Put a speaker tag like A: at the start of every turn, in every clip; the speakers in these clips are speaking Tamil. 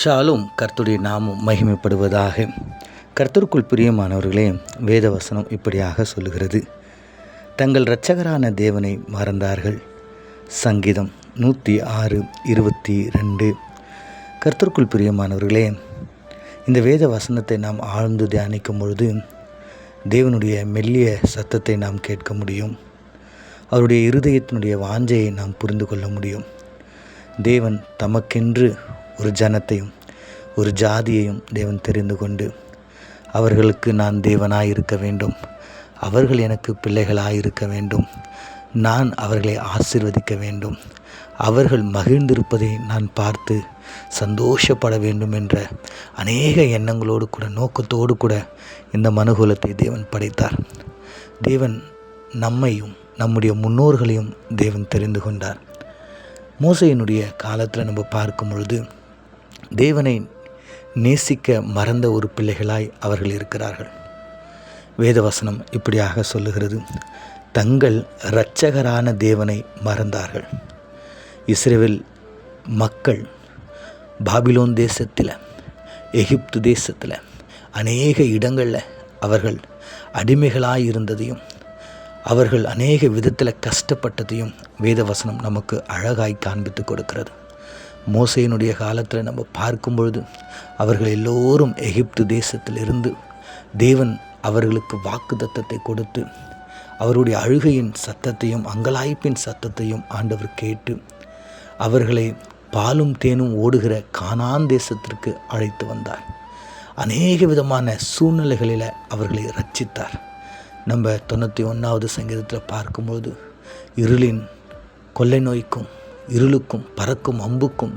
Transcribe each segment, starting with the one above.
A: ஷாலும் கர்த்துடைய நாமும் மகிமைப்படுவதாக. கர்த்தருக்குள் பிரியமானவர்களே வேதவசனம் இப்படியாக சொல்லுகிறது. தங்கள் இரட்சகரான தேவனை மறந்தார்கள். சங்கீதம் நூற்றி ஆறு இருபத்தி ரெண்டு கர்த்தருக்குள் பிரியமானவர்களே இந்த வேத வசனத்தை நாம் ஆழ்ந்து தியானிக்கும் பொழுது தேவனுடைய மெல்லிய சத்தத்தை நாம் கேட்க முடியும். அவருடைய இருதயத்தினுடைய வாஞ்சையை நாம் புரிந்து கொள்ள முடியும். தேவன் தமக்கென்று ஒரு ஜனத்தையும் ஒரு ஜாதியையும் தேவன் தெரிந்து கொண்டு அவர்களுக்கு நான் தேவனாய் இருக்க வேண்டும். அவர்கள் எனக்கு பிள்ளைகளாக இருக்க வேண்டும். நான் அவர்களை ஆசிர்வதிக்க வேண்டும். அவர்கள் மகிழ்ந்திருப்பதை நான் பார்த்து சந்தோஷப்பட வேண்டும் என்ற அநேக எண்ணங்களோடு கூட நோக்கத்தோடு கூட இந்த மனுகுலத்தை தேவன் படைத்தார். தேவன் நம்மையும் நம்முடைய முன்னோர்களையும் தேவன் தெரிந்து கொண்டார். மோசையினுடைய காலத்தில் நம்ம பார்க்கும் பொழுது தேவனை நேசிக்க மறந்த ஒரு பிள்ளைகளாய் அவர்கள் இருக்கிறார்கள். வேதவசனம் இப்படியாக சொல்லுகிறது. தங்கள் இரட்சகரான தேவனை மறந்தார்கள். இஸ்ரேவில் மக்கள் பாபிலோன் தேசத்தில் எகிப்து தேசத்தில் அநேக இடங்களில் அவர்கள் அடிமைகளாக இருந்ததையும் அவர்கள் அநேக விதத்தில் கஷ்டப்பட்டதையும் வேதவசனம் நமக்கு அழகாய் காண்பித்து கொடுக்கிறது. மோசையினுடைய காலத்தில் நம்ம பார்க்கும் பொழுது அவர்கள் எல்லோரும் எகிப்து தேசத்திலிருந்து தேவன் அவர்களுக்கு வாக்கு தத்தத்தை கொடுத்து அவருடைய அழுகையின் சத்தத்தையும் அங்கலாய்ப்பின் சத்தத்தையும் ஆண்டவர் கேட்டு அவர்களை பாலும் தேனும் ஓடுகிற கானான் தேசத்திற்கு அழைத்து வந்தார். அநேக விதமான சூழ்நிலைகளில் அவர்களை ரட்சித்தார். நம்ம தொண்ணூற்றி ஒன்றாவது சங்கீதத்தில் பார்க்கும்போது இருளின் கொள்ளை நோய்க்கும் இருளுக்கும் பறக்கும் அம்புக்கும்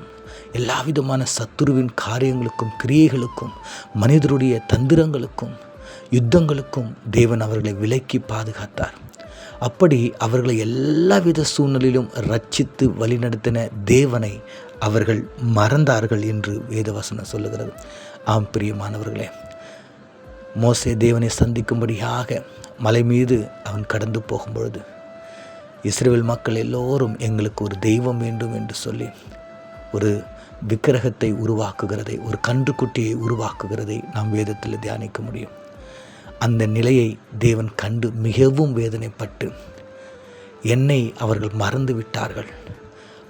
A: எல்லா விதமான சத்துருவின் காரியங்களுக்கும் கிரியைகளுக்கும் மனிதருடைய தந்திரங்களுக்கும் யுத்தங்களுக்கும் தேவன் அவர்களை விலக்கி பாதுகாத்தார். அப்படி அவர்களை எல்லாவித சூழ்நிலையிலும் ரட்சித்து வழிநடத்தின தேவனை அவர்கள் மறந்தார்கள் என்று வேதவசனம் சொல்லுகிறது. ஆம் பிரியமானவர்களே மோசே தேவனை சந்திக்கும்படியாக மலை மீது அவன் கடந்து போகும்பொழுது இஸ்ரேல் மக்கள் எல்லோரும் எங்களுக்கு ஒரு தெய்வம் வேண்டும் என்று சொல்லி ஒரு விக்கிரகத்தை உருவாக்குகிறதை ஒரு கன்றுக்குட்டியை உருவாக்குகிறதை நாம் வேதத்தில் தியானிக்க முடியும். அந்த நிலையை தேவன் கண்டு மிகவும் வேதனைப்பட்டு என்னை அவர்கள் மறந்து விட்டார்கள்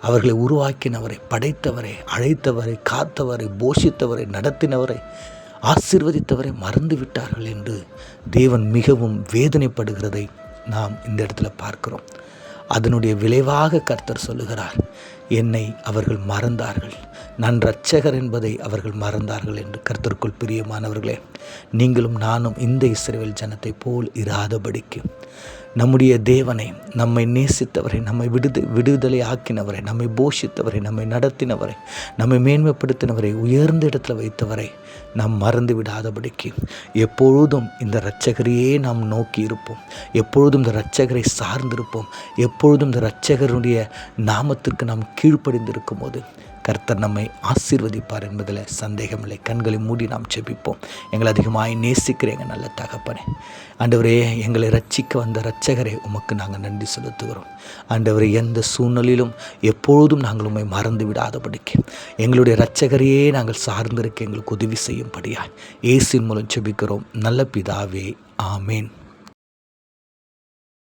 A: அவர்களை உருவாக்கினவரை படைத்தவரை அழைத்தவரை காத்தவரை போஷித்தவரை நடத்தினவரை ஆசிர்வதித்தவரை மறந்து விட்டார்கள் என்று தேவன் மிகவும் வேதனைப்படுகிறதை நாம் இந்த இடத்துல பார்க்கிறோம். அதனுடைய விளைவாக கர்த்தர் சொல்லுகிறார் என்னை அவர்கள் மறந்தார்கள். நான் இரட்சகர் என்பதை அவர்கள் மறந்தார்கள் என்று கர்த்தருக்குள் பிரியமானவர்களே நீங்களும் நானும் இந்த இஸ்ரேல் ஜனத்தை போல் இராதபடிக்கு. நம்முடைய தேவனை நம்மை நேசித்தவரை நம்மை விடுது விடுதலை ஆக்கினவரை நம்மை போஷித்தவரை நம்மை நடத்தினவரை நம்மை மேன்மைப்படுத்தினவரை உயர்ந்த இடத்துல வைத்தவரை நாம் மறந்து விடாதபடிக்கு எப்பொழுதும் இந்த இரட்சகரையே நாம் நோக்கி இருப்போம். எப்பொழுதும் இந்த இரட்சகரை சார்ந்திருப்போம். எப்பொழுதும் இந்த இரட்சகருடைய நாமத்திற்கு நாம் கீழ்ப்படிந்திருக்கும் போது கர்த்தர் நம்மை ஆசீர்வதிப்பார் என்பதில் சந்தேகமில்லை. கண்களை மூடி நாம் செபிப்போம் எங்களை அதிகமாய் நேசிக்கிறேங்க நல்ல தகப்பனே. ஆண்டவரே எங்களை ரட்சிக்க வந்த ரட்சகரே உமக்கு நாங்கள் நன்றி செலுத்துகிறோம். ஆண்டவரே எந்த சூழ்நிலையிலும் எப்பொழுதும் நாங்கள் உண்மை மறந்து விடாதபடிக்கு. எங்களுடைய ரட்சகரையே நாங்கள் சார்ந்திருக்க எங்களுக்கு உதவி செய்யும்படியாய். ஏசின் மூலம் செபிக்கிறோம் நல்ல பிதாவே ஆமேன்.